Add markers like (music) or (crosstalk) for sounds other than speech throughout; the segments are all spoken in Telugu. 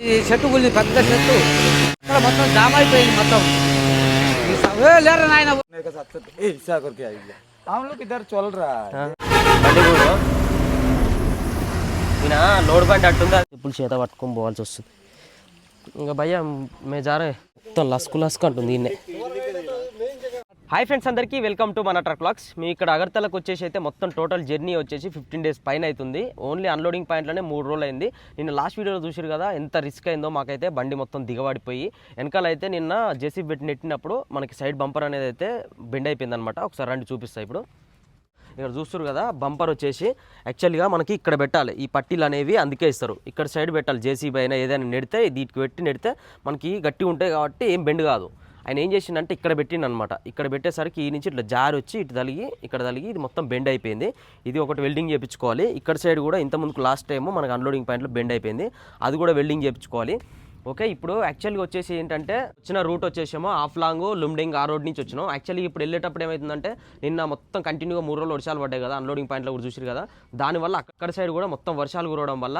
ఈ చెట్టు గుళ్ళి పెద్ద చెట్టు. ఇక్కడ మొత్తం జామ్ అయిపోయింది మొత్తం. ఇద్దరు చూడరా లోడ్ బండి ఇప్పుడు చేత పట్టుకొని పోవాల్సి వస్తుంది. ఇంకా భయ్య మేజారే మొత్తం లస్కు లస్కు అంటుంది దీన్నే హాయ్ ఫ్రెండ్స్ అందరికీ వెల్కమ్ టు మన ట్రక్ బ్లాగ్స్ మీ ఇక్కడ అగర్తలకు వచ్చేసి అయితే మొత్తం టోటల్ జర్నీ వచ్చేసి ఫిఫ్టీన్ డేస్ పైన అవుతుంది. ఓన్లీ అన్లోడింగ్ పాయింట్లోనే మూడు రోజులు అయింది. నిన్న లాస్ట్ వీడియోలో చూసారు కదా ఎంత రిస్క్ అయిందో మాకైతే బండి మొత్తం దిగబడిపోయి. వెనకాల అయితే నిన్న జేసీ పెట్టి నెట్టినప్పుడు మనకి సైడ్ బంపర్ అనేది అయితే బెండ్ అయిపోయింది అనమాట ఒకసారి రండి చూపిస్తా ఇప్పుడు. ఇక్కడ చూస్తారు కదా బంపర్ వచ్చేసి యాక్చువల్గా మనకి ఇక్కడ పెట్టాలి. ఈ పట్టీలు అనేవి అందుకే ఇస్తారు. ఇక్కడ సైడ్ పెట్టాలి. జేసీబీ అయినా ఏదైనా నెడితే దీనికి పెట్టి నెడితే మనకి గట్టి ఉంటాయి కాబట్టి ఏం బెండ్ కాదు. ఆయన ఏం చేసిండంటే ఇక్కడ పెట్టిండు అనమాట ఇక్కడ పెట్టేసరికి ఈ నుంచి ఇట్లా జారి వచ్చి ఇటు తలిగి ఇక్కడ తలిగి ఇది మొత్తం బెండ్ అయిపోయింది. ఇది ఒకటి వెల్డింగ్ చేయించుకోవాలి. ఇక్కడ సైడ్ కూడా ఇంత ముందుకు లాస్ట్ టైం మనకు అన్లోడింగ్ పాయింట్లో బెండ్ అయిపోయింది. అది కూడా వెల్డింగ్ చేయించుకోవాలి. ఓకే ఇప్పుడు యాక్చువల్గా వచ్చేసి ఏంటంటే వచ్చిన రూట్ వచ్చేసేమో ఆఫ్ లాంగ్ లుమ్డింగ్ ఆ రోడ్ నుంచి వచ్చినాం. యాక్చువల్లీ ఇప్పుడు వెళ్ళేటప్పుడు ఏమవుతుందంటే నిన్న మొత్తం కంటిన్యూగా మూడు రోజులు వర్షాలు పడ్డాయి కదా అన్లోడింగ్ పాయింట్లో కూడా చూసారు కదా. దానివల్ల అక్కడ సైడ్ కూడా మొత్తం వర్షాలు కురవడం వల్ల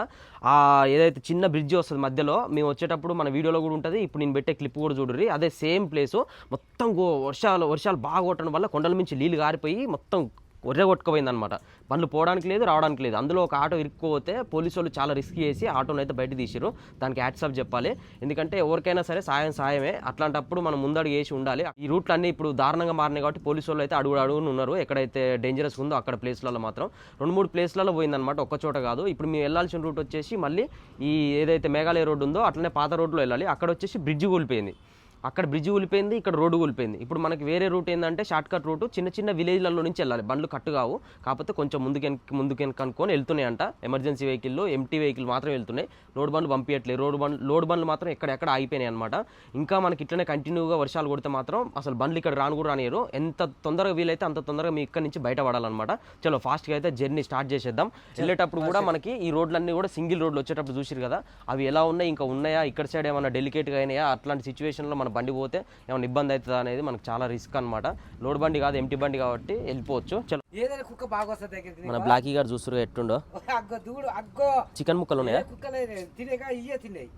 ఆ ఏదైతే చిన్న బ్రిడ్జ్ వస్తుంది మధ్యలో మేము వచ్చేటప్పుడు మన వీడియోలో కూడా ఉంటుంది. ఇప్పుడు నేను పెట్టే క్లిప్ కూడా చూడరు అదే సేమ్ ప్లేస్ మొత్తం వర్షాలు వర్షాలు బాగా కొట్టడం వల్ల కొండల నుంచి నీళ్ళు గారిపోయి మొత్తం ఒర్రె కొట్టుకుపోయింది అనమాట బండ్లు పోవడానికి లేదు రావడానికి లేదు. అందులో ఒక ఆటో ఇరుక్కుపోతే పోలీసు వాళ్ళు చాలా రిస్క్ చేసి ఆటోని అయితే బయట తీసిరు దానికి యాడ్సాప్ చెప్పాలి. ఎందుకంటే ఎవరికైనా సరే సాయం సాయమే. అట్లాంటప్పుడు మనం ముందడుగు వేసి ఉండాలి. ఈ రూట్లు అన్నీ ఇప్పుడు దారుణంగా మారినాయి కాబట్టి పోలీసు వాళ్ళు అయితే అడుగు అడుగును ఉన్నారు. ఎక్కడైతే డేంజరస్ ఉందో అక్కడ ప్లేస్లలో మాత్రం. రెండు మూడు ప్లేస్లలో పోయిందనమాట ఒక్క చోట కాదు. ఇప్పుడు మేము వెళ్ళాల్సిన రూట్ వచ్చేసి మళ్ళీ ఈ ఏదైతే మేఘాలయ రోడ్డు ఉందో అట్లనే పాత రోడ్లో వెళ్ళాలి. అక్కడ వచ్చేసి బ్రిడ్జ్ కూలిపోయింది. అక్కడ బ్రిడ్జ్ కూలిపోయింది ఇక్కడ రోడ్డు కూలిపోయింది ఇప్పుడు మనకి వేరే రూట్ ఏంటంటే షార్ట్ కట్ రూట్ చిన్న చిన్న విలేజ్లలో నుంచి వెళ్ళాలి. బండ్లు కట్టు కావు. కాకపోతే కొంచెం ముందుకు ముందుకు కనుక్కొని వెళ్తున్నాయంట. ఎమర్జెన్సీ వెహికల్లో ఎంటీ వెహికల్ మాత్రం వెళ్తున్నాయి. లోడ్ బండ్లు పంపించట్లేదు రోడ్ బండ్లు లోడ్ బండ్లు మాత్రం ఎక్కడెక్కడ ఆగిపోయినాయి అనమాట ఇంకా మనకి ఇట్లనే కంటిన్యూగా వర్షాలు కొడితే మాత్రం అసలు బండ్లు ఇక్కడ రాను కూడా రానియరు ఎంత తొందరగా వీలైతే అంత తొందరగా మీ ఇక్కడ నుంచి బయటపడాలన్నమాట చలో ఫాస్ట్గా అయితే జర్నీ స్టార్ట్ చేసేద్దాం. వెళ్ళేటప్పుడు కూడా మనకి ఈ రోడ్లన్నీ కూడా సింగిల్ రోడ్లు వచ్చేటప్పుడు చూసిరు కదా. అవి ఎలా ఉన్నాయి ఇంకా ఉన్నాయా ఇక్కడ సైడ్ ఏమైనా డెలికేట్గా అయినాయా? అట్లాంటి సిచ్యువేషన్లో మన బండి పోతే ఏమైనా ఇబ్బంది అవుతుందా అనేది మనకు చాలా రిస్క్ అనమాట లోడ్ బండి కాదు ఎంటీ బండి కాబట్టి వెళ్ళిపోవచ్చు. చలో ఏదైనా కుక్క బాగా వస్తుంది మన బ్లాకీ గారు చూస్తురు ఎట్టుండో? అగ్గో దూడు అగ్గో. చికెన్ ముక్కలు ఉన్నాయా? కుక్కలేదు తినేగా ఇయ్యే తిన్నాయి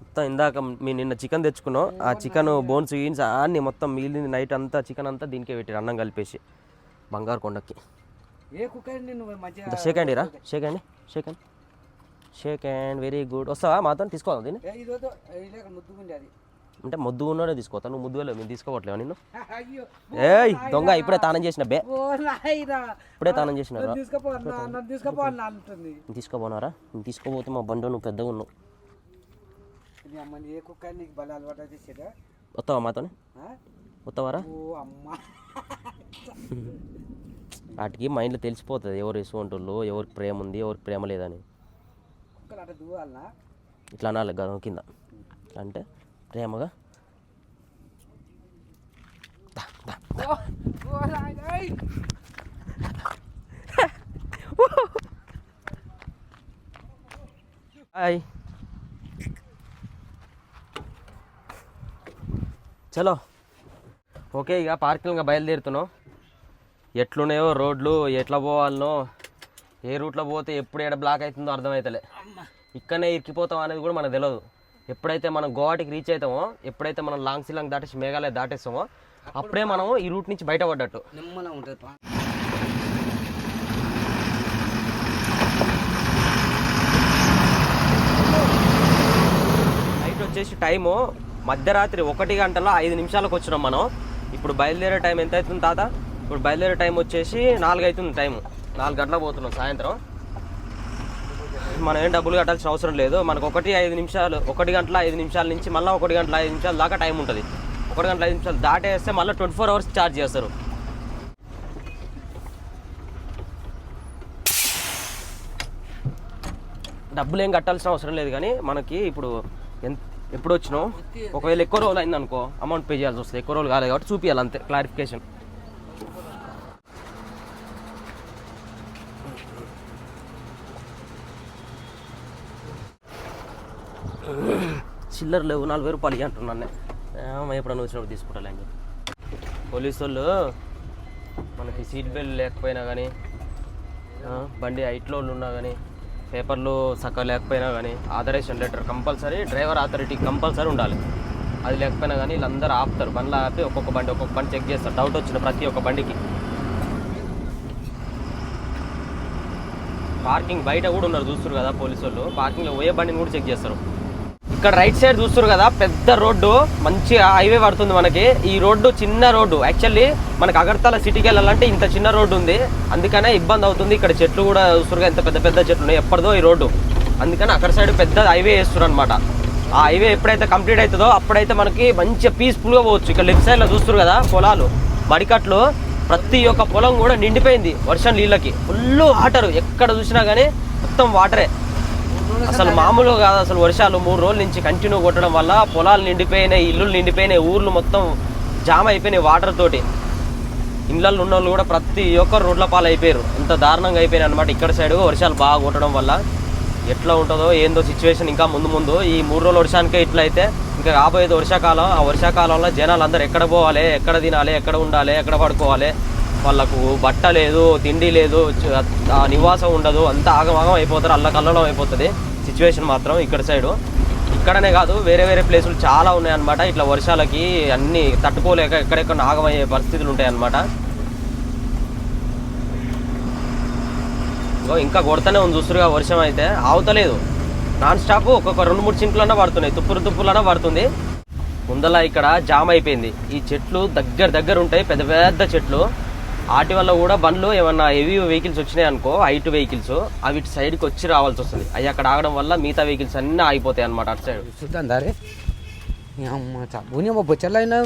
మొత్తం ఇందాక మీ నిన్న చికెన్ తెచ్చుకున్నాం. ఆ చికెన్ బోన్స్ గీన్స్ అన్ని మొత్తం మిగిలింది. నైట్ అంతా చికెన్ అంతా దీనికే పెట్టారు అన్నం కలిపేసి. బంగారు కొండకి. ఏ కుక్క షేక్ అండి రా షేక్ అండి షేక్ అండి షేక్ అండ్ వెరీ గుడ్ వస్తావా మాతో? తీసుకోవాలి దీన్ని? ఏ, అంటే ముద్దు ఉన్నోడే తీసుకోతా నువ్వు ముద్దు వెళ్ళవు మేము తీసుకోవట్లేవా నిన్ను? ఏయ్ దొంగ ఇప్పుడే తానం చేసిన బే. ఇప్పుడే తానం చేసిన తీసుకోపోనారా? తీసుకోపోతే మా బండి నువ్వు పెద్దగా ఉన్నావు. ఏ వస్తావా మాతోనే? వస్తావారా? వాటికి మైండ్లో తెలిసిపోతుంది ఎవరు ఇసువంటుళ్ళు ఎవరికి ప్రేమ ఉంది ఎవరికి ప్రేమ లేదని. ఇట్లా అనాలి గదం కింద. అంటే ప్రేమగా. హాయ్. చలో. ఓకే ఇక పార్కింగ్ బయలుదేరుతున్నాం. ఎట్లున్నాయో రోడ్లు ఎట్లా పోవాలనో ఏ రూట్లో పోతే ఎప్పుడు ఏడ బ్లాక్ అవుతుందో అర్థమవుతలే ఇక్కడనే ఇరికిపోతాం అనేది కూడా మనకు తెలియదు ఎప్పుడైతే మనం గోవాటికి రీచ్ అవుతామో ఎప్పుడైతే మనం లాంగ్ సిలాంగ్ దాటేసి మేఘాలయ దాటేస్తామో అప్పుడే మనం ఈ రూట్ నుంచి బయటపడ్డట్టు. నిమ్మలం ఉంటుంది పా. నైట్ వచ్చేసి టైము మధ్యరాత్రి ఒకటి గంటల ఐదు నిమిషాలకు వచ్చినాం మనం. ఇప్పుడు బయలుదేరే టైం ఎంత అవుతుంది తాత? ఇప్పుడు బయలుదేరే టైం వచ్చేసి నాలుగు అవుతుంది టైం నాలుగు గంటలకు పోతున్నాం సాయంత్రం. మనం ఏం డబ్బులు కట్టాల్సిన అవసరం లేదు. మనకు ఒకటి ఐదు నిమిషాలు ఒకటి గంటల ఐదు నిమిషాల నుంచి మళ్ళీ ఒకటి గంటల ఐదు నిమిషాల దాకా టైం ఉంటుంది. ఒకటి గంటల ఐదు నిమిషాలు దాటేస్తే మళ్ళీ ట్వంటీ ఫోర్ అవర్స్ ఛార్జ్ చేస్తారు. డబ్బులు ఏం కట్టాల్సిన అవసరం లేదు కానీ మనకి ఇప్పుడు ఎంత ఎప్పుడు వచ్చినావు ఒకవేళ ఎక్కువ రోజులు అయింది అనుకో అమౌంట్ పే చేయాల్సి వస్తుంది. ఎక్కువ రోజులు కాలేదు కాబట్టి చూపించాలి అంతే క్లారిఫికేషన్ చిల్లర లేవు నలభై రూపాయలు అంటున్నాను నేను. ఎప్పుడన్నా వచ్చినప్పుడు తీసుకుంటాలే అని చెప్పి. పోలీసు వాళ్ళు మనకి సీట్ బెల్ట్ లేకపోయినా కానీ బండి హైట్లో ఉన్నా కానీ పేపర్లు చక్కగా లేకపోయినా కానీ authorisation letter compulsory driver authority compulsory ఉండాలి. అది లేకపోయినా కానీ వీళ్ళందరూ ఆపుతారు. బండ్లు ఆపి ఒక్కొక్క బండి ఒక్కొక్క బండి చెక్ చేస్తారు. డౌట్ వచ్చిన ప్రతి ఒక్క బండికి. పార్కింగ్ బయట కూడా ఉన్నారు చూస్తారు కదా పోలీసు వాళ్ళు పార్కింగ్లో పోయే బండిని కూడా చెక్ చేస్తారు. ఇక్కడ రైట్ సైడ్ చూస్తారు కదా పెద్ద రోడ్డు మంచి హైవే పడుతుంది మనకి. ఈ రోడ్డు చిన్న రోడ్డు. యాక్చువల్లీ మనకి అగర్తల సిటీకి వెళ్ళాలంటే ఇంత చిన్న రోడ్డు ఉంది. అందుకనే ఇబ్బంది అవుతుంది. ఇక్కడ చెట్లు కూడా చూస్తారు ఎంత పెద్ద పెద్ద చెట్లు ఉన్నాయి. ఎప్పటిదో ఈ రోడ్డు. అందుకని అక్కడ సైడ్ పెద్ద హైవే వేస్తారు అనమాట ఆ హైవే ఎప్పుడైతే కంప్లీట్ అవుతుందో అప్పుడైతే మనకి మంచిగా పీస్ఫుల్గా పోవచ్చు. ఇక్కడ లెఫ్ట్ సైడ్లో చూస్తారు కదా పొలాలు మడికట్లు. ప్రతి ఒక్క పొలం కూడా నిండిపోయింది వర్షం నీళ్ళకి. ఫుల్ వాటర్ ఎక్కడ చూసినా కానీ మొత్తం వాటరే అసలు మామూలుగా కాదు అసలు వర్షాలు మూడు రోజుల నుంచి కంటిన్యూ కొట్టడం వల్ల పొలాలు నిండిపోయినాయి ఇల్లు నిండిపోయినాయి ఊర్లు మొత్తం జామ్ అయిపోయినాయి వాటర్ తోటి. ఇళ్ళల్లో ఉన్న వాళ్ళు కూడా ప్రతి ఒక్కరు రోడ్ల పాలు అయిపోయారు ఎంత దారుణంగా అయిపోయినాయి అనమాట ఇక్కడ సైడ్ వర్షాలు బాగా కొట్టడం వల్ల. ఎట్లా ఉంటుందో ఏందో సిచ్యువేషన్ ఇంకా ముందు ముందు. ఈ మూడు రోజుల వర్షానికే ఇట్లా అయితే ఇంకా రాబోయేది వర్షాకాలం. ఆ వర్షాకాలంలో జనాలు అందరూ ఎక్కడ పోవాలి ఎక్కడ తినాలి ఎక్కడ ఉండాలి ఎక్కడ పడుకోవాలి? వాళ్ళకు బట్ట లేదు తిండి లేదు నివాసం ఉండదు. అంతా ఆగమాగం అయిపోతారు అల్లకల్లడం అయిపోతుంది. సిచ్యువేషన్ మాత్రం ఇక్కడ సైడు. ఇక్కడనే కాదు వేరే వేరే ప్లేసులు చాలా ఉన్నాయన్నమాట. ఇట్లా వర్షాలకి అన్ని తట్టుకోలేక ఎక్కడెక్కడ నాగమయ్యే పరిస్థితులు ఉంటాయన్నమాట. ఇంకా కొడతానే ఉంది చూస్తురుగా వర్షం అయితే. ఆవుతలేదు నాన్ స్టాప్ ఒక్కొక్క రెండు మూడు చింకులన్నా పడుతున్నాయి. తుప్పులు తుప్పులన్నా పడుతుంది. ముందల ఇక్కడ జామ్ అయిపోయింది. ఈ చెట్లు దగ్గర దగ్గర ఉంటాయి. పెద్ద పెద్ద చెట్లు. వాటి వల్ల కూడా బండ్లు ఏమన్నా హెవీ వెహికల్స్ వచ్చినాయి అనుకో హైట్ వెహికల్స్ అవి సైడ్కి వచ్చి రావాల్సి వస్తుంది. అవి అక్కడ ఆగడం వల్ల మిగతా వెహికల్స్ అన్నీ ఆగిపోతాయి అనమాట అటు సైడ్ చూద్దాం దారి. అమ్మ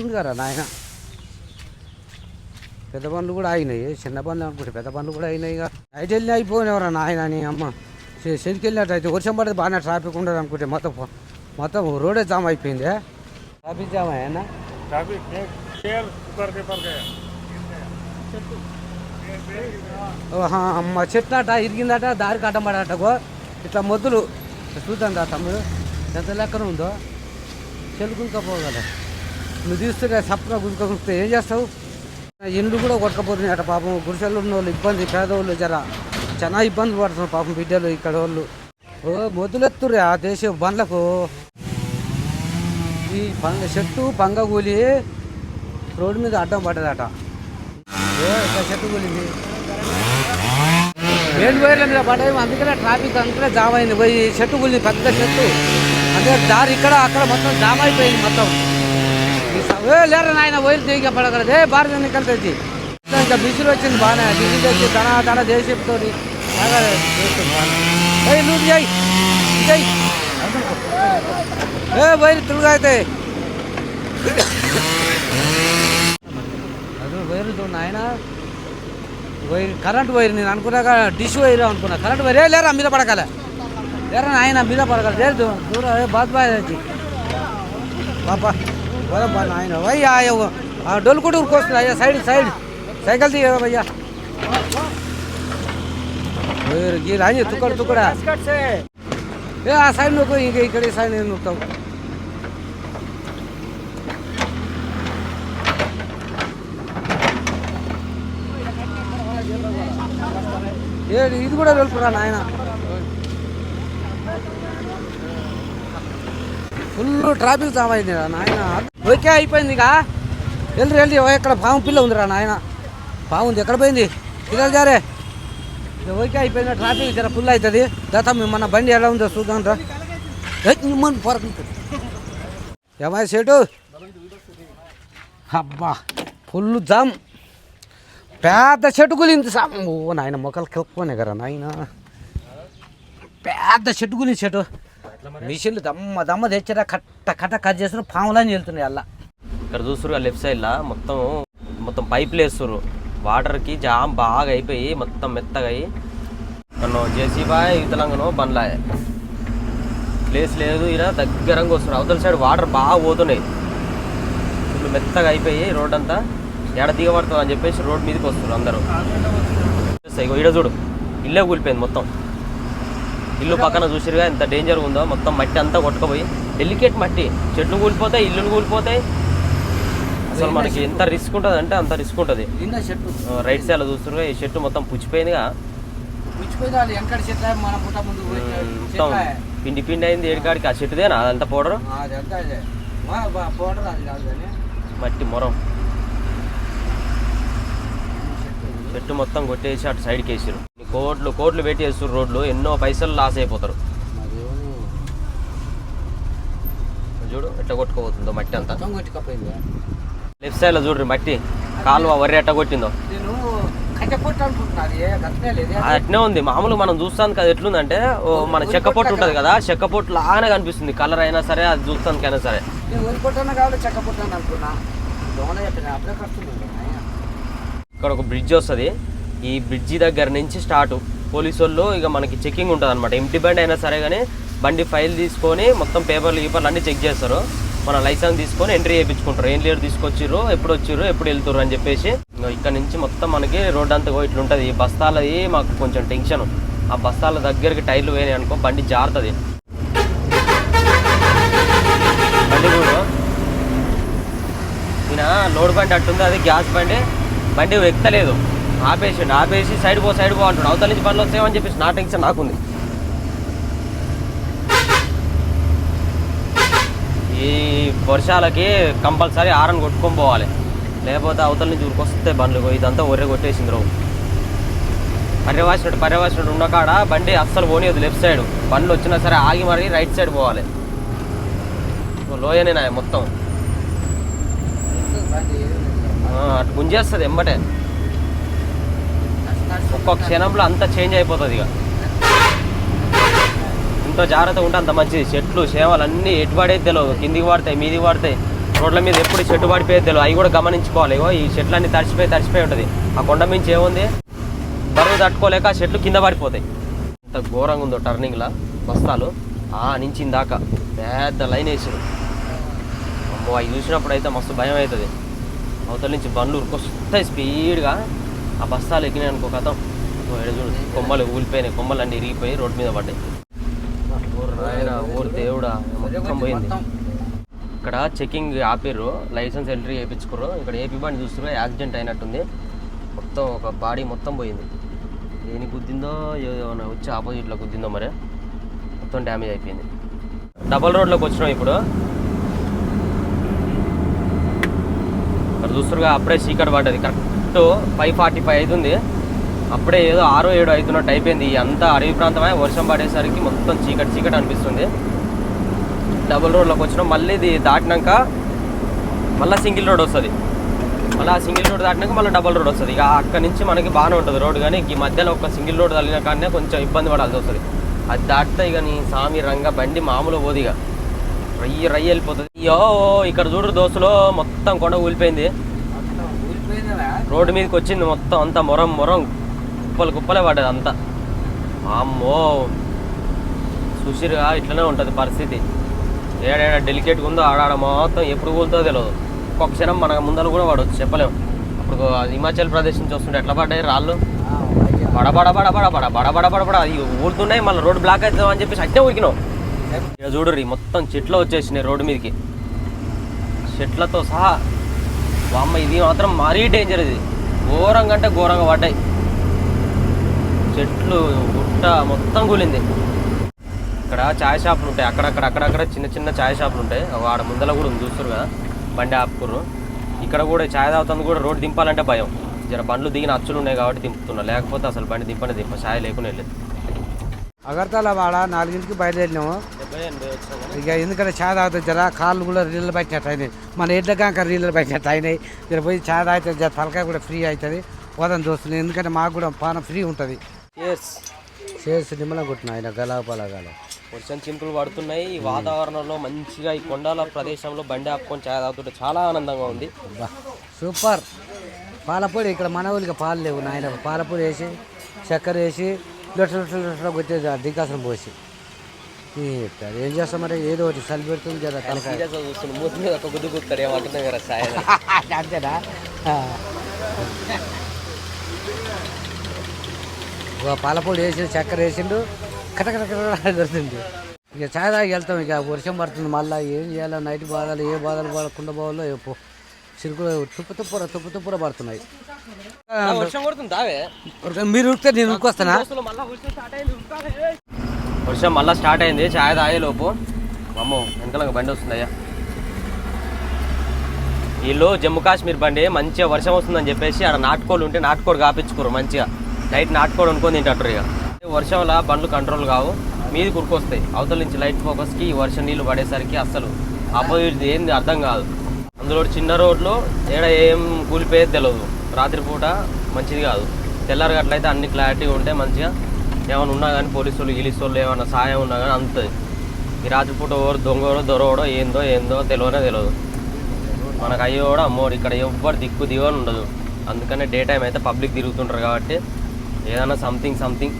ఉంది కదా నాయన? పెద్ద బండ్లు కూడా ఆగినాయి. చిన్న బండ్లు అనుకుంటే పెద్ద బండ్లు కూడా అయినాయి నైట్ వెళ్ళి అయిపోయినవరా నాయన నీ అమ్మ? సెనికి వెళ్ళినట్టు అయితే వర్షం పడితే బాగానే ట్రాఫిక్ ఉండదు అనుకుంటే మొత్తం మొత్తం రోడే జామ్ అయిపోయింది? ట్రాఫిక్ జామ్ అయినా ట్రాఫిక్ అమ్మ చెట్టు అట ఇరిగిందట దారికి అడ్డం ఇట్లా మొద్దులు. చూద్దాం తమ్ముడు ఎంత లెక్కన ఉందో. చెలుకుంకపోగల నువ్వు తీస్తుంటే సప్న గుంజుకుంటే ఏం చేస్తావు? ఇండ్లు కూడా కొట్టకపోతున్నాయి అట పాపం. గుడిసెలు ఉన్న వాళ్ళు ఇబ్బంది పేదవాళ్ళు జర. చాలా ఇబ్బంది పడుతున్నారు పాపం బిడ్డలు ఇక్కడ వాళ్ళు. ఓ మొద్దులెత్తుర్రే ఆ దేశ బండ్లకు. ఈ పంగ చెట్టు పంగ కూలి రోడ్డు మీద అడ్డం పడ్డదట. ఓ వైర్ల మీద పడ్డాయి అందుకనే ట్రాఫిక్ అంతా జామ్ అయింది పోయి చెట్టు కూలి పెద్ద చెట్టు అంటే దారి ఇక్కడ అక్కడ మొత్తం జామ్ అయిపోయింది మొత్తం లేరు నాయన వైర్లు దిగి పడగలదు ఏ భారత ఎన్నికలు తెచ్చి ఇంకా బిజీలు వచ్చింది బాగానే బిజీ తెచ్చి తన తన దేశంతో నువ్వు చేయి చేయి ఏ వైర్ తిరుగు అయితే వైర్లు చూడు నాయన? వైర్ కరెంట్ వైర్ నేను అనుకున్నాక డిష్ వైర్ అనుకున్నా. కరెంట్ వైరే లేరా మీద పడగల లేరా నాయన మీద పడగల లేదు దూరం ఏ బాత్ బాయ్ అది పాప పోదమ్మా నాయన వయ్యా డొల్లు కూడా అయ్యా సైడ్ సైడ్. సైకిల్ తీయ భయ్యా గీ రాని తుక్కడ తుక్కడ. ఏ ఆ సైడ్ నువ్వు ఇంకా ఇక్కడ ఈ సైడ్ నేను నొక్కుతావు ఏడు ఇది కూడా వెళ్తురా నాయన? ఫుల్ ట్రాఫిక్ జామ్ అయింది రా నాయన. ఓకే అయిపోయింది ఇక. వెళ్ళి వెళ్ళి ఓ ఇక్కడ పాము పిల్ల ఉందిరా నాయన. బాగుంది ఎక్కడ పోయింది? పిల్లలు జారే. ఓకే అయిపోయింది ట్రాఫిక్ జర ఫుల్ అవుతుంది. గత మన బండి ఎలా ఉందో చూద్దాం రా. మన పొరకు సేటు? అబ్బా ఫుల్ జామ్. పెద్ద చెట్టు గులింది సామ్ నాయన మొక్కలు కెలుపుకోనే కదా నాయన. పెద్ద చెట్టు గులింది చెట్టు. మిషన్లు దమ్మ దమ్మ తెచ్చిరా కట్ట కట్ట కట్ చేసిన పాములని వెళ్తున్నాయి అలా ఇక్కడ చూస్తారు లెఫ్ట్ సైడ్లో మొత్తం మొత్తం పైపులు వేస్తారు వాటర్కి జామ్ బాగా అయిపోయి మొత్తం మెత్తగా అయ్యి. నన్ను జేసీబా ఇతలంగానో బండ్లా ప్లేస్ లేదు ఇలా దగ్గరంగా వస్తున్నారు. అవతల సైడ్ వాటర్ బాగా పోతున్నాయి. ఫుల్ మెత్తగా అయిపోయి రోడ్ అంతా ఎడ దిగబడుతుంది అని చెప్పేసి రోడ్ మీదకి వస్తున్నారు అందరూ. ఇగో ఈడ చూడు. ఇల్లే కూలిపోయింది మొత్తం. ఇల్లు పక్కన చూసిరుగా ఎంత డేంజర్ ఉందో. మొత్తం మట్టి అంతా కొట్టుకుపోయి. డెలికేట్ మట్టి. చెట్లు కూలిపోతాయి ఇల్లులు కూలిపోతాయి. అసలు మనకి ఎంత రిస్క్ ఉంటుంది అంటే అంత రిస్క్ ఉంటుంది. రైట్ సైడ్ చూస్తురుగా ఈ చెట్టు మొత్తం పుచ్చిపోయిందిగా. మొత్తం. పిండి పిండి అయింది ఏడికాడికి ఆ చెట్టుదేనా? అదంతా పౌడర్? మట్టి మొరం. చెట్టు మొత్తం కొట్టేసి అటు సైడ్కి వేసారు కోట్లు కోట్లు పెట్టి వేస్తారు రోడ్లు ఎన్నో పైసలు లాస్ అయిపోతారు. చూడు ఎట్లా కొట్టుకోబోతుందో మట్టి అంతా. లెఫ్ట్ సైడ్లో చూడ్రి మట్టి. కాలువ వరి ఎట్ట కొట్టిందో. పొట్టు అట్నే ఉంది. మామూలు మనం చూస్తాను కదా ఎట్లుందంటే ఓ మన చెక్క పొట్టు ఉంటుంది కదా. చెక్క పొట్టు లాగానే కనిపిస్తుంది. కలర్ అయినా సరే అది చూస్తానికైనా సరే. చెక్క పొట్టాను అనుకున్నా. ఇక్కడ ఒక బ్రిడ్జ్ వస్తుంది. ఈ బ్రిడ్జి దగ్గర నుంచి స్టార్ట్ పోలీసు వాళ్ళు ఇక మనకి చెకింగ్ ఉంటుంది అనమాట ఎంటీ బండి అయినా సరే కానీ బండి ఫైల్ తీసుకొని మొత్తం పేపర్లు గీపర్లు అన్నీ చెక్ చేస్తారు. మన లైసెన్స్ తీసుకొని ఎంట్రీ చేయించుకుంటారు. ఏం లేరు తీసుకొచ్చిర్రు ఎప్పుడు వచ్చిర్రు ఎప్పుడు వెళ్తుర్రు అని చెప్పేసి. ఇక్కడ నుంచి మొత్తం మనకి రోడ్ అంతా ఇట్లుంటుంది. ఈ బస్తాలది మాకు కొంచెం టెన్షన్ ఆ బస్తాల దగ్గరికి టైర్లు పోయినాయి అనుకో బండి జారుతుంది. బండి చూడు. ఈయన లోడ్ బండి అట్టుంది అది గ్యాస్ బండి. బండి ఎక్కలేదు. ఆపేసిండు ఆపేసి సైడ్ పో సైడ్ పో అంటాడు అవతల నుంచి బండ్లు వస్తాయని చెప్పేసి నా టెన్షన్ నాకుంది. ఈ వర్షాలకి కంపల్సరీ ఆరన్ కొట్టుకొని పోవాలి. లేకపోతే అవతల నుంచి ఉరికొస్తే బండ్లు ఇదంతా ఒర్రె కొట్టేసింది రావు పర్యవాసినట్టు పర్యవాసినట్టు ఉన్న కాడ బండి అస్సలు పోనీయదు లెఫ్ట్ సైడ్. బండ్లు వచ్చినా సరే ఆగి మరి రైట్ సైడ్ పోవాలి. లోయనే నా మొత్తం ఆ, అటు గుంజేస్తుంది ఎంబటే. ఒక్కొక్క క్షణంలో అంతా చేంజ్ అయిపోతుంది ఇక. ఇంత జాగ్రత్త ఉంటే అంత మంచిది. చెట్లు సేవలు అన్నీ ఎటు పడేది తెలియదు కిందికి పడతాయి మీదికి పడతాయి. రోడ్ల మీద ఎప్పుడు చెట్టు పడిపోయేది తెలియదు అవి కూడా గమనించుకోవాలి. ఇగో ఈ చెట్లు అన్ని తడిచిపోయి తడిచిపోయి ఉంటుంది. ఆ కొండ మించి ఏముంది? బరువు తట్టుకోలేక ఆ చెట్లు కింద పడిపోతాయి. ఇంత ఘోరంగా ఉందో టర్నింగ్లా బస్తాలు. ఆ నుంచి ఇందాక పెద్ద లైన్ వేసారు అమ్మో అవి చూసినప్పుడు అయితే మస్తు భయం అవుతుంది. అవతల నుంచి బండ్లు ఉరికొస్తాయి స్పీడ్గా. ఆ బస్తాలు ఎక్కినాయి అనుకో కథం. చూడు కొమ్మలు ఊలిపోయినాయి కొమ్మలు అన్నీ ఇరిగిపోయి రోడ్డు మీద పడ్డాయి. ఊరు ఊరు దేవుడా మొత్తం పోయింది. ఇక్కడ చెకింగ్ ఆపిర్రు లైసెన్స్ ఎంట్రీ చేయించుకుర్రు. ఇక్కడ ఏపీ బండి చూస్తున్నారు యాక్సిడెంట్ అయినట్టుంది. మొత్తం ఒక బాడీ మొత్తం పోయింది. దేని గుద్దిందో ఏమైనా వచ్చి ఆపోజిట్లో గుద్దిందో మరి మొత్తం డ్యామేజ్ అయిపోయింది. డబల్ రోడ్లోకి వచ్చినాం ఇప్పుడు. ఇక్కడ చూస్తారుగా అప్పుడే చీకటి పడ్డది కరెక్ట్ ఫైవ్ ఫార్టీ ఫైవ్ అవుతుంది అప్పుడే ఏదో ఆరో ఏడు అవుతున్నట్టు అయిపోయింది అంతా అడవి ప్రాంతమే వర్షం పడేసరికి మొత్తం చీకటి చీకటి అనిపిస్తుంది. డబుల్ రోడ్లోకి వచ్చినాం. మళ్ళీ ఇది దాటినాక మళ్ళీ సింగిల్ రోడ్ వస్తుంది. మళ్ళీ ఆ సింగిల్ రోడ్ దాటినాక మళ్ళీ డబుల్ రోడ్ వస్తుంది. ఇక అక్కడ నుంచి మనకి బాగానే ఉంటుంది రోడ్ కానీ ఈ మధ్యలో ఒక సింగిల్ రోడ్ తగిలిన కానీ కొంచెం ఇబ్బంది పడాల్సి వస్తుంది. అది దాటితే ఇక నీ సామి రంగ బండి మామూలు పోదు ఇక. రయ్యి రయ్యి వెళ్ళిపోతుంది. అయ్యో ఇక్కడ చూడు దోస్తులో మొత్తం కొండ ఊలిపోయింది. రోడ్డు మీదకి వచ్చింది మొత్తం అంతా మొరం మొరం కుప్పలు కుప్పలే పడ్డది అంతా. అమ్మో. సుశీర్గా ఇట్లనే ఉంటుంది పరిస్థితి. ఏడేడ డెలికేట్గా ఉందో ఆడాడ మొత్తం ఎప్పుడు కూలుతుందో తెలియదు ఒక్కొక్క క్షణం మన ముందర కూడా పడవచ్చు చెప్పలేము అప్పుడు హిమాచల్ ప్రదేశ్ నుంచి వస్తుంటే ఎట్లా పడ్డాయి రాళ్ళు? బడబడ బడబడ బడ బడబడ బడబడ అది మళ్ళీ రోడ్ బ్లాక్ అవుతుందని చెప్పేసి అట్టే ఊరికినావు చూడుర్రి మొత్తం చెట్లు వచ్చేసినాయి రోడ్డు మీదకి. చెట్లతో సహా వామ్మ ఇది మాత్రం మరీ డేంజర్ ఇది. ఘోరంగా అంటే ఘోరంగా పడ్డాయి. చెట్లు గుట్ట మొత్తం కూలింది. ఇక్కడ ఛాయ్ షాపులు ఉంటాయి. అక్కడక్కడ అక్కడక్కడ చిన్న చిన్న ఛాయ్ షాపులు ఉంటాయి. వాడ ఆడ ముందర కూడా ఉంది చూస్తారు కదా బండి ఆపుకుర్రు. ఇక్కడ కూడా ఛాయ్ తాగుతుంది కూడా రోడ్డు దింపాలంటే భయం. జర బండ్లు దిగిన అచ్చులు ఉన్నాయి కాబట్టి దింపుతున్నా. లేకపోతే అసలు బండి దింపనే దింప ఛాయ్ లేకుండా వెళ్ళేది. అగర్తల వాడ నాలుగింటికి బయలుదేరినాము. ఇక ఎందుకంటే చా తాగుతుంది జర కాళ్ళు కూడా నీళ్ళు పట్టినట్టు అయినాయి. మన ఎడ్ల కాక నీళ్ళు పట్టినట్టు అయినాయి. జర పోయి చా తాగితే జర తలకాయ కూడా ఫ్రీ అవుతుంది. పోదాం దోస్తులు ఎందుకంటే మాకు కూడా పానం ఫ్రీ ఉంటుంది. చేసి నిమ్మలం కొట్టిన ఆయన గలాపలా గల. వర్షం చినుకులు పడుతున్నాయి. ఈ వాతావరణంలో మంచిగా ఈ కొండల ప్రదేశంలో బండి ఆపుకొని ఛాయ్ తాగుతుంటే చాలా ఆనందంగా ఉంది. సూపర్. పాలపొడి ఇక్కడ మన ఊరికి పాలు లేవు నాయన. పాలపొడి వేసి చక్కెర వేసి లక్షల లక్షల లక్షలకు వచ్చేది ఆ పోసి ఏం చెప్తారు ఏం చేస్తాం మరి ఏదో ఒకటి చలి పెడుతుంది కదా తలకాయ. అంతేనా పాలపొడి వేసి చక్కెర వేసిండు కట దొరుకుతుంది ఇక చాయ్ తాగి వెళ్తాం ఇక వర్షం పడుతుంది మళ్ళీ ఏం చేయాలో నైట్ బాధలు ఏ బాధలు పడకుండా పోవాలో ఎప్పు చిరుకులు తుప్పు తుప్పుర తుప్పు తుప్పుర పడుతున్నాయి. వర్షం మీరు ఉరికితే నేను ఉరికొస్తానా వర్షం మళ్ళీ స్టార్ట్ అయింది ఛాయ్ తాగే లోపు. అమ్మో వెనకాల బండి వస్తుందయ్యా వీళ్ళు జమ్మూ కాశ్మీర్ బండి మంచిగా వర్షం వస్తుందని చెప్పేసి ఆడ నాటుకోళ్ళు ఉంటే నాటుకోడు కాపించుకోరు మంచిగా. నైట్ నాటుకోడు అనుకొని తింటారు ఇక. వర్షంలో బండ్లు కంట్రోల్ కావు మీది కురుకొస్తాయి. అవతల నుంచి లైట్ ఫోకస్కి ఈ వర్షం నీళ్ళు పడేసరికి అస్సలు. ఆపోజిట్ ఏంది అర్థం కాదు. అందులో చిన్న రోడ్లో ఏడ ఏం కూలిపోయేది తెలియదు రాత్రిపూట మంచిది కాదు. తెల్లారి గట్లయితే అన్ని క్లారిటీగా ఉంటే మంచిగా ఏమైనా ఉన్నా కానీ పోలీసు వాళ్ళు గీలీసు వాళ్ళు ఏమైనా సాయం ఉన్నా కానీ అందుతుంది ఈ రాత్రిపూట ఎవరు దొంగోడో దొరవడో ఏందో ఏందో తెలియనే తెలియదు మనకు అయ్యో కూడా అమ్మోడు ఇక్కడ ఎవ్వరు దిక్కు దిగని ఉండదు. అందుకనే డే టైం అయితే పబ్లిక్ తిరుగుతుంటారు కాబట్టి ఏదైనా సంథింగ్ సంథింగ్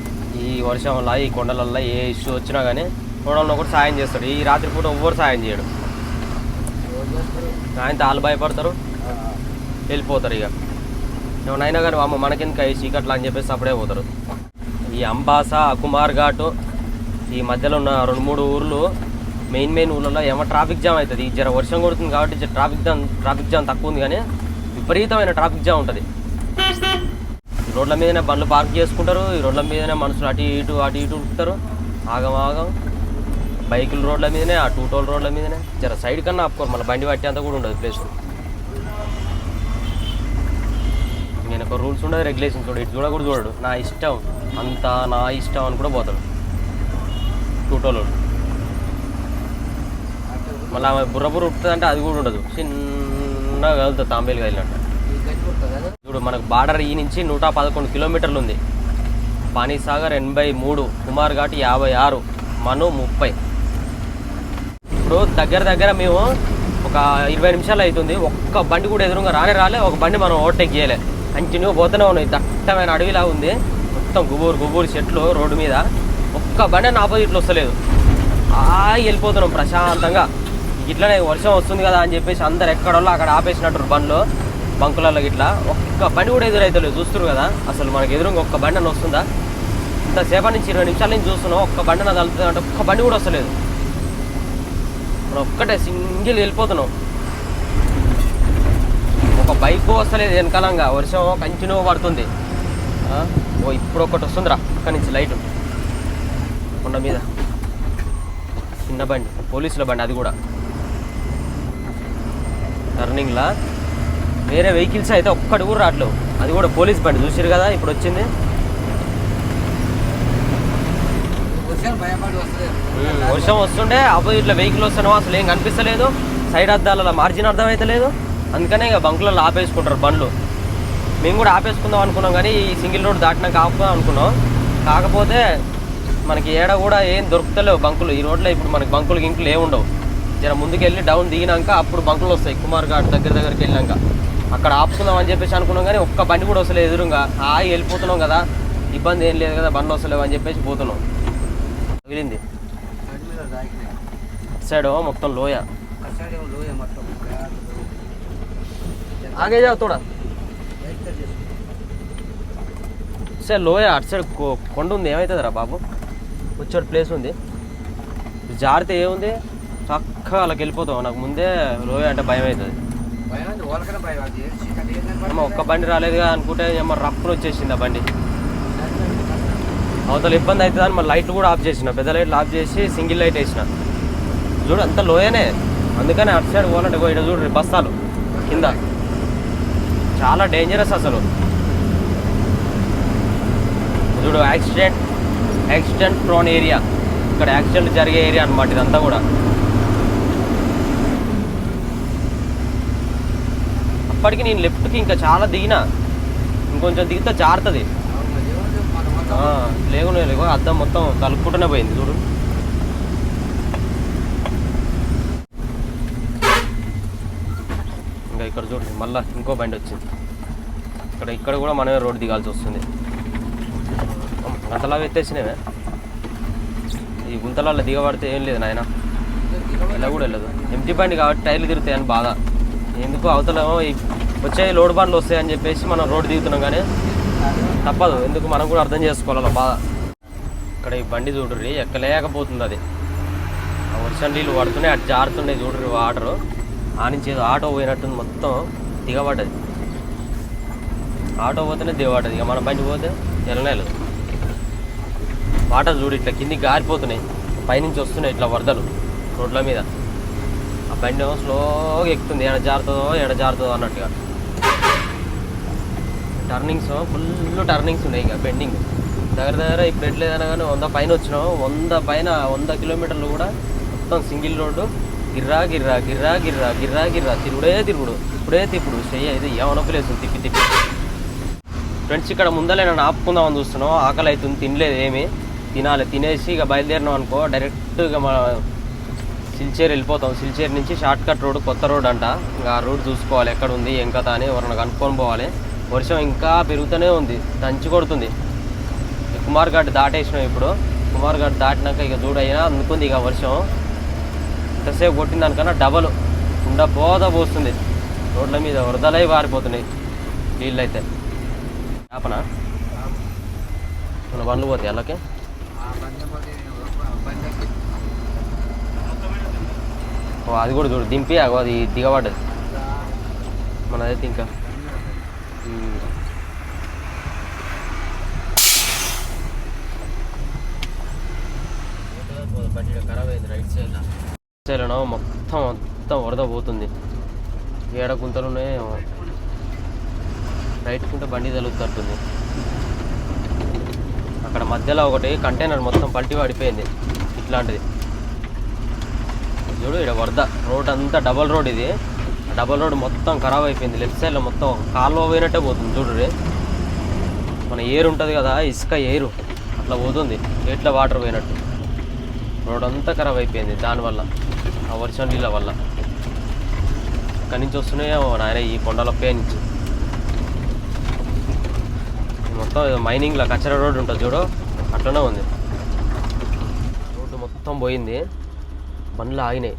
ఈ వర్షం వల్ల ఈ కొండలల్లో ఏ ఇష్యూ వచ్చినా కానీ చూడంలో ఒకటి సాయం చేస్తాడు. ఈ రాత్రిపూట ఎవ్వరు సాయం చేయడు. ఆయన తాళ్ళు భయపడతారు. వెళ్ళిపోతారు ఇక. ఏమైనా కానీ అమ్మ మనకెందుకు ఈ చీకట్లా? అని చెప్పేసి అప్పుడే పోతారు. ఈ అంబాస కుమార్ ఘాటు ఈ మధ్యలో ఉన్న రెండు మూడు ఊర్లు మెయిన్ మెయిన్ ఊళ్ళలో ఏమో ట్రాఫిక్ జామ్ అవుతుంది. ఈ జర వర్షం కొడుతుంది కాబట్టి ట్రాఫిక్ జామ్ ట్రాఫిక్ జామ్ తక్కువ ఉంది కానీ విపరీతమైన ట్రాఫిక్ జామ్ ఉంటుంది. ఈ రోడ్ల మీదనే బండ్లు పార్క్ చేసుకుంటారు. ఈ రోడ్ల మీదనే మనుషులు అటు ఇటు అటు ఇటు ఉంటారు ఆగం ఆగం బైకుల రోడ్ల మీదనే ఆ టూ టోల్ రోడ్ల మీదనే. జర సైడ్ కన్నా ఆపుకోరు మళ్ళీ బండి పట్టి అంత కూడా ఉండదు ప్లేస్ నేను ఒక రూల్స్ ఉండదు రెగ్యులేషన్స్ చూడు ఇటు చూడ. కూడా చూడడు నా ఇష్టం. అంతా నా ఇష్టం అని కూడా పోతాడు. టూ టోల్ మళ్ళీ ఆమె బుర్ర బుర్ర ఉప్పుతుందంటే అది కూడా ఉండదు. చిన్నగా కదులుతుంది తాంబేలు కదిలినట్టు. చూడు మనకు బార్డర్ ఈ నుంచి నూట పదకొండు కిలోమీటర్లు ఉంది. పానీసాగర్ ఎనభై మూడు కుమార్ ఘాట్ యాభై ఆరు మను ముప్పై. ఇప్పుడు దగ్గర దగ్గర మేము ఒక ఇరవై నిమిషాలు అవుతుంది. ఒక్క బండి కూడా ఎదురుగా రానే రాలే. ఒక బండి మనం ఓవర్టేక్ చేయలే. కంటిన్యూ పోతూనే ఉన్నాయి దట్టమైన అడవిలా ఉంది. మొత్తం గుబూరు గుబూరు చెట్లు రోడ్డు మీద. ఒక్క బండి ఆపోజిట్లో వస్తలేదు. ఆ వెళ్ళిపోతున్నాం ప్రశాంతంగా. ఇట్లనే వర్షం వస్తుంది కదా అని చెప్పేసి అందరు ఎక్కడోళ్ళు అక్కడ ఆపేసినట్టు బండ్లు బంకులలో ఇట్లా ఒక్క బండి కూడా ఎదురైతలేదు. చూస్తున్నారు కదా? అసలు మనకి ఎదురుగా ఒక్క బండి అని వస్తుందా? ఇంతసేపటి నుంచి ఇరవై నిమిషాల నుంచి చూస్తున్నాం. ఒక్క బండి నా అంటే ఒక్క బండి కూడా వస్తలేదు. ఇప్పుడు ఒక్కటే సింగిల్ వెళ్ళిపోతున్నాం. ఒక బైక్ వస్తలేదు వెనకాలంగా. వర్షం కంటిన్యూ పడుతుంది. ఓ ఇప్పుడు ఒకటి వస్తుందిరా. అక్కడి నుంచి లైట్ కొండ మీద. చిన్న బండి. పోలీసుల బండి అది కూడా. టర్నింగ్లా వేరే వెహికల్స్ అయితే ఒక్కటి కూడా రావట్లేవు. అది కూడా పోలీస్ బండి. చూసారు కదా ఇప్పుడు వచ్చింది. భయపడి వస్తుంది వర్షం వస్తుండే ఆపోజిట్లో వెహికల్ వస్తున్నావు అసలు ఏం కనిపిస్తలేదు. సైడ్ అద్దాల మార్జిన్ అర్థమైతలేదు అందుకనే ఇక బంకులలో ఆపేసుకుంటారు బండ్లు. మేము కూడా ఆపేసుకుందాం అనుకున్నాం కానీ ఈ సింగిల్ రోడ్ దాటినాక ఆపుదాం అనుకున్నాం. కాకపోతే మనకి ఏడ కూడా ఏం దొరుకుతలేవు బంకులు. ఈ రోడ్లో ఇప్పుడు మనకి బంకులు గింకులు ఏమి ఉండవు. జర ముందుకు వెళ్ళి డౌన్ దిగినాక అప్పుడు బంకులు వస్తాయి. కుమార్ ఘాట్ దగ్గర దగ్గరికి వెళ్ళినాక. అక్కడ ఆపుకుందాం అని చెప్పేసి అనుకున్నాం కానీ ఒక్క బండి కూడా వస్తలేదు ఎదురుగా. హాయి వెళ్ళిపోతున్నాం కదా. ఇబ్బంది ఏం లేదు కదా బండ్లు వస్తలేవు అని చెప్పేసి పోతున్నాం. తగిలింది బండి మీద తాకినాయి అటు సైడ్ మొత్తం లోయ. అసలు లోయ మొత్తం. ఆగే జావు తోడా. సార్ లోయ అటు సైడ్ కొండ ఉంది ఏమవుతుందిరా బాబు? వచ్చాడు ప్లేస్ ఉంది. జారితే ఏముంది? చక్కగా వాళ్ళకి వెళ్ళిపోతాం. నాకు ముందే లోయ అంటే భయం అవుతుంది. ఒక్క బండి రాలేదుగా అనుకుంటే ఏమో రప్పున వచ్చేసింది ఆ బండి. అవతల ఇబ్బంది అవుతుంది అని మళ్ళీ లైట్లు కూడా ఆఫ్ చేసిన. పెద్ద లైట్లు ఆఫ్ చేసి సింగిల్ లైట్ వేసిన. చూడు అంత లోయనే. అందుకని అటు సైడ్ పోవాలంటే ఇక్కడ చూడు బస్తాలు కింద. చాలా డేంజరస్ అసలు. చూడు యాక్సిడెంట్ యాక్సిడెంట్ ప్రోన్ ఏరియా ఇక్కడ యాక్సిడెంట్ జరిగే ఏరియా అన్నమాట ఇదంతా కూడా. అప్పటికి నేను లెఫ్ట్కి ఇంకా చాలా దిగిన. ఇంకొంచెం దిగితే జారుతుంది. లేకునే లేకు అద్దం మొత్తం కలుపుకుంటూనే పోయింది చూడు ఇంకా ఇక్కడ చూడండి మళ్ళీ ఇంకో బండి వచ్చింది. ఇక్కడ ఇక్కడ కూడా మనమే రోడ్ దిగాల్సి వస్తుంది. గంతలా ఎత్తేసినవే. ఈ గుంతలలో దిగబడితే ఏం లేదు నాయన. ఇలా కూడా వెళ్ళదు. ఎంటీ బండి కాబట్టి టైర్లు తిరుగుతాయని బాధ. ఎందుకు అవతలేమో ఈ వచ్చే లోడ్ బండ్లు వస్తాయని చెప్పేసి మనం రోడ్డు దిగుతున్నాం కానీ తప్పదు. ఎందుకు మనం కూడా అర్థం చేసుకోవాలి బాధ. ఇక్కడ ఈ బండి చూడుర్రి ఎక్కలేకపోతుంది అది. ఆ వర్షం నీళ్ళు పడుతున్నాయి అటు జారుతున్నాయి చూడుర్రి వాటర్. ఆ నుంచి ఏదో ఆటో పోయినట్టుంది మొత్తం దిగబడ్డది. ఆటో పోతేనే దిగబడ్డది. ఇక మన బండి పోతే వెళ్ళలేదు వాటర్ చూడు ఇట్లా కిందికి గారిపోతున్నాయి. పైనుంచి వస్తున్నాయి ఇట్లా వరదలు రోడ్ల మీద. ఆ బండి ఏమో స్లోగా ఎక్కుతుంది. ఎడ జారుతుందో ఎడ జారుతుందో అన్నట్టుగా. టర్నింగ్స్ ఫుల్ టర్నింగ్స్ ఉన్నాయి ఇక బెండింగ్. దగ్గర దగ్గర ఇప్పుడు ఎట్లేదన్నా కానీ వంద పైన వచ్చినాం. వంద పైన వంద కిలోమీటర్లు కూడా మొత్తం సింగిల్ రోడ్డు గిర్రా గిర్రా గిర్రా గిర్రా గిర్రా గిర్రా. తిరుగుడే తిరుగుడు. ఇప్పుడే తిప్పుడు. చెయ్య ఇది ఏమనొప్పలేస్తుంది తిప్పి తిప్పి. ఫ్రెండ్స్ ఇక్కడ ముందలే నన్ను ఆపుకుందామని చూస్తున్నాం. ఆకలి అవుతుంది తినలేదు ఏమి. తినాలి. తినేసి ఇక బయలుదేరినాం అనుకో డైరెక్ట్ ఇక మన సిల్చేర్ వెళ్ళిపోతాం. సిల్చేర్ నుంచి షార్ట్ కట్ రోడ్ కొత్త రోడ్ అంట. ఇంకా ఆ రోడ్ చూసుకోవాలి. ఎక్కడ ఉంది ఏం కథ అని ఎవరిని కనుక్కొని పోవాలి. వర్షం ఇంకా పెరుగుతూనే ఉంది. దంచి కొడుతుంది. కుమార్ ఘాట్ దాటేసినాం ఇప్పుడు. కుమార్ ఘాట్ దాటినాక ఇక చూడైనా అందుకుంది ఇక వర్షం. ఎంతసేపు కొట్టిన దానికన్నా డబల్ ఉండ పోస్తుంది. రోడ్ల మీద వరదలై పారిపోతున్నాయి నీళ్ళు అయితే ఆపనా? మన బండ్లు పోతాయి అలాగే ఓ అది కూడా చూడు దింపి అగో అది దిగబడ్డది. మనదైతే ఇంకా. ఉమ్. సైడ్లో మొత్తం మొత్తం వరద పోతుంది. ఏడ గుంతలు ఉన్నాయో రైట్ కుంటే బండి తగులుతుంటుంది అక్కడ మధ్యలో ఒకటి కంటైనర్ మొత్తం పల్టీ పడిపోయింది ఇట్లాంటిది. చూడు ఇక్కడ వరద. రోడ్ అంతా డబల్ రోడ్ ఇది. డబల్ రోడ్ మొత్తం ఖరాబ్ అయిపోయింది. లెఫ్ట్ సైడ్లో మొత్తం కాలువ పోయినట్టే పోతుంది. చూడు రే. మన ఎయిర్ ఉంటుంది కదా ఇసుక ఏరు. అట్లా పోతుంది. ఎట్లా వాటర్ పోయినట్టు. రోడ్ అంతా ఖరాబ్ అయిపోయింది దానివల్ల. ఆ వర్షం నీళ్ళ వల్ల. ఇక్కడి నుంచి వస్తున్నాయేమో నాయన ఈ కొండలపై నుంచి. మొత్తం మైనింగ్లో కచ్చర రోడ్డు ఉంటుంది చూడు. అట్లనే ఉంది. రోడ్డు మొత్తం పోయింది. బండ్లు ఆగినాయి.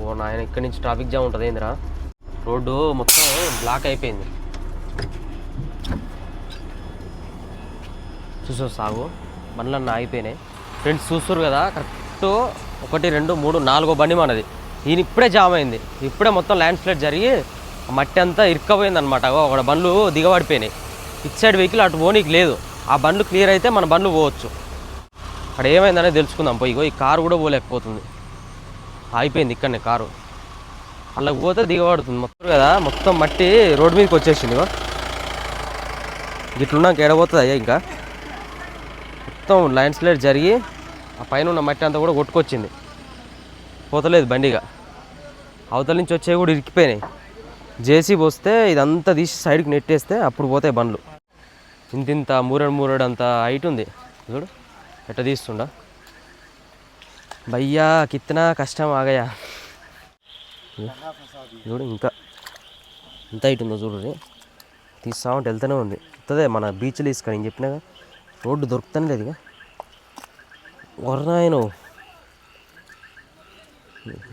ఓ నాయన ఇక్కడి నుంచి ట్రాఫిక్ జామ్ ఉంటుంది ఏందిరా. రోడ్డు మొత్తం బ్లాక్ అయిపోయింది. చూసావు సాగు. బండ్లన్నీ ఆగిపోయినాయి. ఫ్రెండ్స్ చూస్తారు కదా కరెక్ట్ ఒకటి రెండు మూడు నాలుగో బండి మనది. ఈయన ఇప్పుడే జామ్ అయింది. ఇప్పుడే మొత్తం ల్యాండ్ స్లైడ్ జరిగి మట్టి అంతా ఇరుక్కపోయింది అనమాట ఒక బండ్లు దిగబడిపోయినాయి. ఇటు సైడ్ వెహికల్ అటు పోనీకి లేదు. ఆ బండ్లు క్లియర్ అయితే మన బండ్లు పోవచ్చు. అక్కడ ఏమైందనే తెలుసుకుందాం. పోయి ఈ కారు కూడా పోలేకపోతుంది. ఆగిపోయింది ఇక్కడనే కారు. అలా పోతే దిగబడుతుంది మొత్తం కదా. మొత్తం మట్టి రోడ్డు మీదకి వచ్చేసింది ఇట్లున్నాక ఎడబోతుంది అయ్యా ఇంకా. మొత్తం ల్యాండ్ స్లైడ్ జరిగి ఆ పైన ఉన్న మట్టి అంతా కూడా కొట్టుకొచ్చింది. పోతలేదు బండిగా. అవతల నుంచి వచ్చేవి కూడా ఇరికిపోయినాయి. జేసీబీ వస్తే ఇదంతా తీసి సైడ్కి నెట్టేస్తే అప్పుడు పోతాయి బండ్లు. ఇంత ఇంత మూరడు అంత హైట్ ఉంది. చూడు ఎట్ట తీస్తుండా? భయ్యా కిత్తనా కష్టం ఆగయా? చూడు ఇంకా ఎంత హైట్ ఉందో చూడు రే. తీస్తా ఉంటే వెళ్తూనే ఉంది. వస్తుంది మన బీచ్లు తీసుకొని నేను చెప్పినాగా రోడ్డు దొరుకుతానే లేదు ఇక వరనాయను.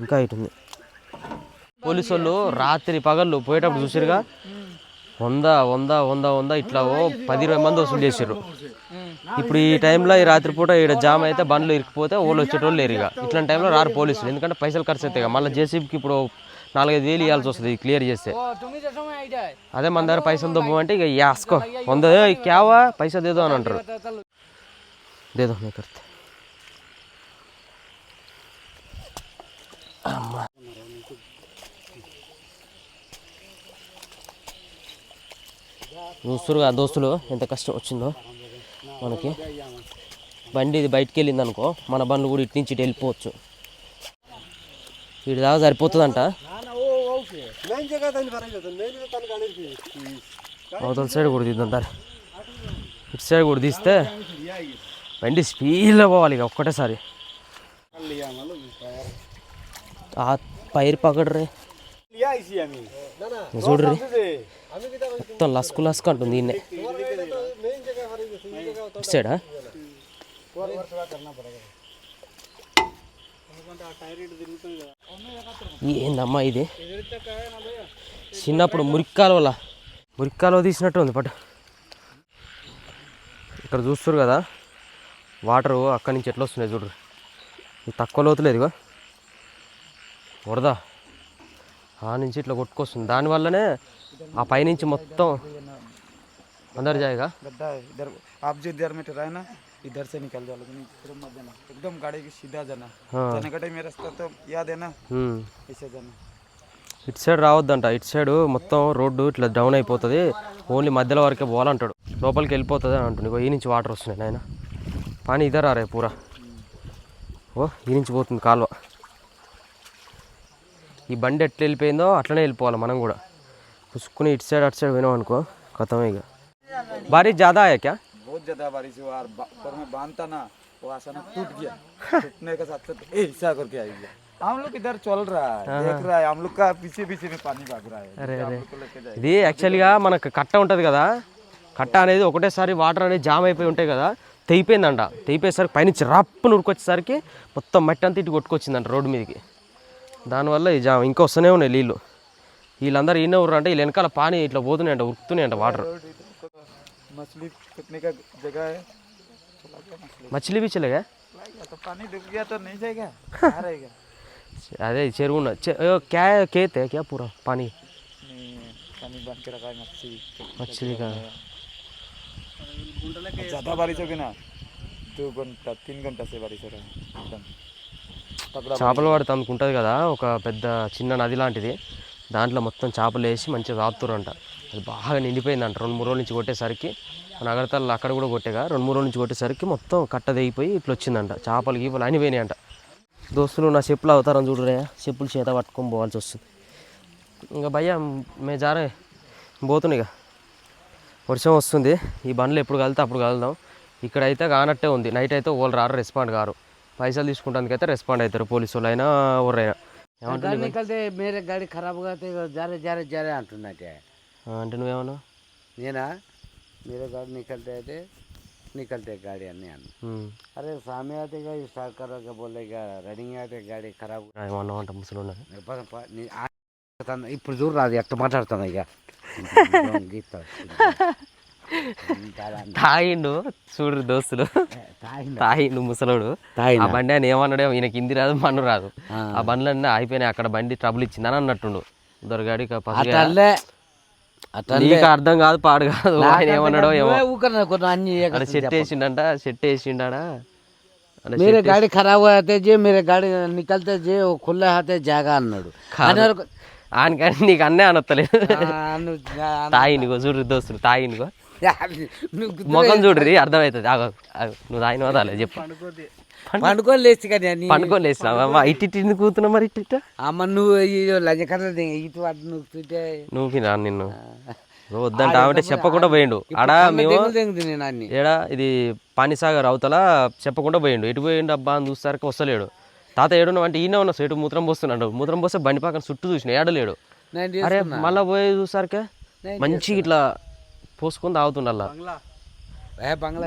ఇంకా ఇటుంది పోలీసు వాళ్ళు రాత్రి పగళ్ళు పోయేటప్పుడు చూసిరుగా వంద వంద వంద వంద ఇట్లా ఓ పది ఇరవై మంది వసూలు చేసారు ఇప్పుడు ఈ టైంలో ఈ రాత్రిపూట ఇక్కడ జామ్ అయితే బండ్లు ఇరికిపోతే ఓళ్ళు వచ్చేటోళ్ళు లేరు ఇక ఇట్లాంటి టైంలో రారు పోలీసులు. ఎందుకంటే పైసలు ఖర్చు అవుతాయి మళ్ళీ జేసీబీకి ఇప్పుడు నాలుగైదు వేలు ఇవ్వాల్సి వస్తుంది క్లియర్ చేస్తే. అదే మన దగ్గర పైసలు దొబ్బమంటే ఇక యాస్కో. వంద క్యావా? పైసా దేదో అని అంటారు. దేదో నేను కర్తే చూస్తురుగా దోస్తులు ఎంత కష్టం వచ్చిందో మనకి. బండి ఇది బయటికి వెళ్ళింది అనుకో మన బండ్లు కూడా ఇటు నుంచి ఇటు వెళ్ళిపోవచ్చు. ఇటు దాకా సరిపోతుందంట. అవతల సైడ్ కూడా తీద్దాం దారి ఇటు సైడ్ కూడా తీస్తే బండి స్పీడ్లో పోవాలి ఇక ఒక్కటేసారి. ఆ పైరు పకడ్రే చూడ్రి మొత్తం లస్కు లస్కు అంటుంది దీన్నే ఇటు సైడా ఏందమ్మా ఇది చిన్నప్పుడు మురిక్కాలువల మురిక్కాలువ తీసినట్టు ఉంది పట్టు ఇక్కడ చూస్తారు కదా వాటరు అక్కడి నుంచి ఎట్లా వస్తున్నాయి చూడరు ఇది తక్కువ లోతులేదుగా వరద ఆ నుంచి ఇట్లా కొట్టుకొస్తుంది దానివల్లనే ఆ పైనుంచి మొత్తం అందరు జాయిగా गड्ढा है इधर आप जो इधर में रहे ना इधर से निकल जाओ लेकिन इधर मत जाना एकदम गाड़ी की सीधा जाना हाँ। जाने का टाइम में रास्ता तो याद है ना ఉమ్. ऐसे जाना ఇటు సైడ్ రావద్దంట ఇటు సైడ్ మొత్తం రోడ్డు ఇట్లా డౌన్ అయిపోతుంది ఓన్లీ మధ్యలో వరకే పోవాలంటాడు లోపలికి వెళ్ళిపోతుంది అని అంటుండు ఇగో ఈ నుంచి వాటర్ వస్తున్నాయి నాయన పానీ ఇదే రే పూరా ఓ ఈ నుంచి పోతుంది కాలువ ఈ బండి ఎట్లా వెళ్ళిపోయిందో అట్లనే వెళ్ళిపోవాలి మనం కూడా పుసుకుని ఇటు సైడ్ అటు సైడ్ వినాం అనుకో కథమే ఇక భారీ జాదా ఆయా క్యా बहुत ज्यादा बारिश हुआ और बा- ऊपर में बांधता ना वो अचानक टूट गया टूटने के साथ साथ ए ऐसा करके आई गया हम लोग इधर चल रहा है देख रहा है हम लोग का पीछे पीछे में पानी भाग रहा है अरे हम अरे लोग को लेके जाए ఇది యాక్చువల్గా మనకు కట్ట ఉంటుంది కదా కట్ట అనేది ఒకటేసారి వాటర్ అనేది జామ్ అయిపోయి ఉంటాయి కదా తెగిపోయిందంట తెగిపోయేసరికి పైనుంచి రప్పును ఉరికొచ్చేసరికి మొత్తం మట్టి అంతా ఇటు కొట్టుకొచ్చిందంట రోడ్డు మీదకి దానివల్ల ఈ జామ్ ఇంకా వస్తూనే ఉన్నాయి నీళ్ళు వీళ్ళందరూ ఈయన ఊరు అంటే వీళ్ళ వెనకాల పానీ ఇట్లా పోతున్నాయంట ఉరుకుతున్నాయంట వాటర్ मछली कितने का जगह है चला गया मछली మచిలీ బీచ్లేగా चला गया तो पानी डूब गया तो नहीं जाएगा (laughs) कहाँ रहेगा అదే చెరువు ఉన్న- చె- ఏ, క్యా కేతే క్యా పూరా పానీ नहीं पानी बन के रखा है मच्छी మచిలీ కా ज्यादा बारिश होगी ना दो घंटा तीन घंटा से बारिश हो रहा है एकदम చేపలు వాడు తమకు ఉంటుంది కదా ఒక పెద్ద చిన్న నది లాంటిది. దాంట్లో మొత్తం చేపలు వేసి మంచిగా రాపుతురంట అది బాగా నిండిపోయిందంట రెండు మూడు రోజుల నుంచి కొట్టేసరికి. మన అక్కడ కూడా కొట్టేగా రెండు మూడు రోజుల నుంచి కొట్టేసరికి మొత్తం కట్ట తెగిపోయి ఇట్లా వచ్చిందంట. చేపలు గీపలు అనిపోయినాయంట దోస్తులు నా చెప్పులు అవుతారని చూడరే చెప్పులు చేత పట్టుకొని పోవాల్సి వస్తుంది. ఇంకా భయ్య మే జారే పోతున్నాయిగా వర్షం వస్తుంది ఈ బండ్లు ఎప్పుడు కలితే అప్పుడు కలుద్దాం. ఇక్కడైతే కానట్టే ఉంది. నైట్ అయితే వాళ్ళు రారు రెస్పాండ్ కారు. పైసలు తీసుకుంటానికైతే రెస్పాండ్ అవుతారు పోలీసు వాళ్ళు అయినా ఎవరైనా गाड़ी निकलते मेरे गाड़ी खराब हो गए जा रहे जा रहे जा रहे అంటున్నట్టే అంటే నువ్వేమన్నా నేనా मेरे गाड़ी निकलते అయితే निकलते गाड़ी అన్నీ అన్న ఉమ్. अरे सामने आते गाड़ी स्टार्ट करोगे बोलेगा रनिंग आते गाड़ी खराब ఏమన్నా అంట ముసలి ప- ప- నీ ఆ- తన- ఇప్పుడు చూడు రాదు ఎట్ట మాట్లాడుతున్నా ఇక గీత (laughs) తాగిండు చూడు దోస్తులు తాగిండు ముసలోడు ఆ బండి ఆయన ఏమన్నాడో ఈయనకి హిందీ రాదు మన్ను రాదు ఆ బండ్లన్నీ అయిపోయినాయి అక్కడ బండి ట్రబుల్ ఇచ్చిందని అన్నట్టుండు దొరగాడి అట్లే నీకు అర్థం కాదు పాడు కాదు ఆయన ఏమన్నాడో ఏమో ఊకన్నా కొన్ని అన్ని అక్కడ సెట్ వేసిండంట సెట్ వేసిండాడా అక్కడ मेरे गाड़ी खराब हुआ थे जे मेरे गाड़ी निकलते जे वो खुले हाथे जागा అన్నాడు అన్నారు ఆయనకంటే నీకు అన్నే అనొత్తలేదు ఆ, అను- ఆ, తాగినిగో చూడు దోస్తులు తాగినిగో నువ్వు ముఖం చూడ్రి అర్థమవుతుంది. నువ్వు తాగిన వదాలే చెప్పు. పండుకొని లేచి కానీ పండుకొని లేచినావా ఇటు ఇటు ఎందుకు కూతున్నావు మరి ఇటు అమ్మ నువ్వు ఈ లంచకర్ర ఇటు అటు నువ్వు తింటే నువ్వు రా నిన్ను. నువ్వు వద్దంట ఆమె చెప్పకుండా పోయిండు. ఆడ మేము ఏడా ఇది పానిసాగర్ అవతల చెప్పకుండా పోయిండు. ఎటు పోయిండు అబ్బా అని చూసేసరికి వస్తలేడు. తాత ఏడున్నావు అంటే ఈయన ఉన్నావు ఎటు మూత్రం పోస్తున్నాడు. మూత్రం పోస్తే బండి పక్కన చుట్టూ చూసిన ఏడలేడు. నేను అరే మళ్ళా పోయి చూసారకే మంచిగా ఇట్లా పోసుకొని తాగుతుండల్లా.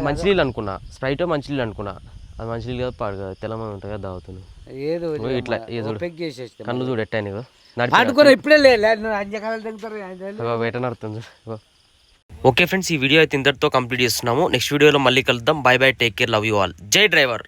మంచినీళ్ళు అనుకున్నా. స్ప్రైట్ మంచినీళ్ళు అనుకున్నా. అది మంచినీళ్ళు కదా పాడు కదా తెల్లమని ఉంటుంది కదా తాగుతున్నాను ఏదో ఇట్లా చూడు. పెగ్ చేసేస్తే కళ్ళు చూడు ఎట్టా నీకు నడిపి పండుకొని ఇప్పుడే లే లే, నువ్వు అంజకాలు తెగుతారు ఇగో వేట నడుతుంది ఇగో. ఓకే ఫ్రెండ్స్ ఈ వీడియో అయితే ఇంతటితో కంప్లీట్ చేస్తున్నాము. నెక్స్ట్ వీడియోలో మళ్ళీ కలుద్దాం. Bye bye take care love you all. జై డ్రైవర్.